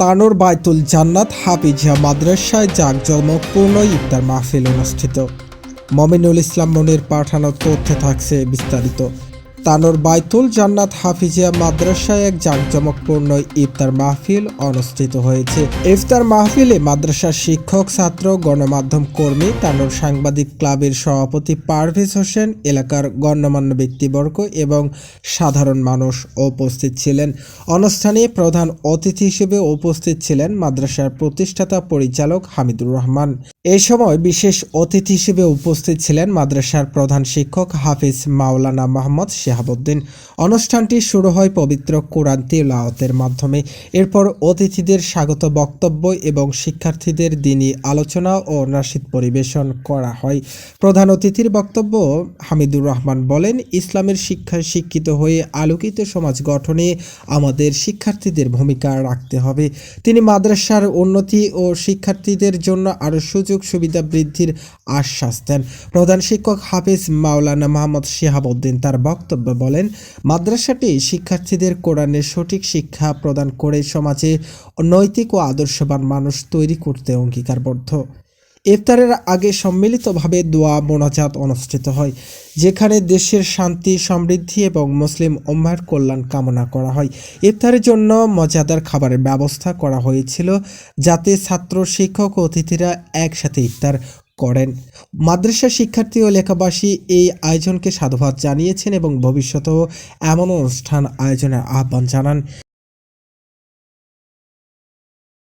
তানোর বাইতুল জান্নাত হাফিজিয়া মাদ্রাসায় জাঁকজমকপূর্ণ ইফতার মাহফিল অনুষ্ঠিত। মমিনুল ইসলাম মনির পাঠানোর তথ্য থাকছে বিস্তারিত। তানোর বাইতুল জান্নাত হাফিজিয়া মাদ্রাসায় এক জাঁকজমকপূর্ণ ইফতার মাহফিল অনুষ্ঠিত হয়েছে। ইফতার মাহফিলে মাদ্রাসার শিক্ষক, ছাত্র, গণমাধ্যম কর্মী, তানোর সাংবাদিক ক্লাবের সভাপতি পারভেজ হোসেন, এলাকার গণ্যমান্য ব্যক্তিবর্গ এবং সাধারণ মানুষ উপস্থিত ছিলেন। অনুষ্ঠানে প্রধান অতিথি হিসেবে উপস্থিত ছিলেন মাদ্রাসার প্রতিষ্ঠাতা পরিচালক হামিদুর রহমান। এ সময় বিশেষ অতিথি হিসেবে উপস্থিত ছিলেন মাদ্রাসার প্রধান শিক্ষক হাফিজ মাওলানা মোহাম্মদ শেহাবুদ্দিন। অনুষ্ঠানটি শুরু হয় পবিত্র কোরআন তিলাওয়াতের মাধ্যমে। এরপর অতিথিদের স্বাগত বক্তব্য এবং শিক্ষার্থীদের দিনই আলোচনা ও নাসিদ পরিবেশন করা হয়। প্রধান অতিথির বক্তব্য, হামিদুর রহমান বলেন, ইসলামের শিক্ষায় শিক্ষিত হয়ে আলোকিত সমাজ গঠনে আমাদের শিক্ষার্থীদের ভূমিকা রাখতে হবে। তিনি মাদ্রাসার উন্নতি ও শিক্ষার্থীদের জন্য আরও সুযোগ সুবিধা বৃদ্ধির আশ্বাস দেন। প্রধান শিক্ষক হাফিজ মাওলানা মোহাম্মদ শিহাবুদ্দিন তার বক্তব্য বলেন, মাদ্রাসাটি শিক্ষার্থীদের কোরআনের সঠিক শিক্ষা প্রদান করে সমাজে নৈতিক ও আদর্শবান মানুষ তৈরি করতে অঙ্গীকারবদ্ধ। ইফতারের আগে সম্মিলিতভাবে দোয়া, মোনাজাত অনুষ্ঠিত হয়, যেখানে দেশের শান্তি, সমৃদ্ধি এবং মুসলিম উম্মার কল্যাণ কামনা করা হয়। ইফতারের জন্য মজাদার খাবারের ব্যবস্থা করা হয়েছিল, যাতে ছাত্র, শিক্ষক অতিথিরা একসাথে ইফতার করেন। মাদ্রাসা শিক্ষার্থী ও লেখাবাসী এই আয়োজনকে সাধুবাদ জানিয়েছেন এবং ভবিষ্যতেও এমন অনুষ্ঠান আয়োজনের আহ্বান জানান।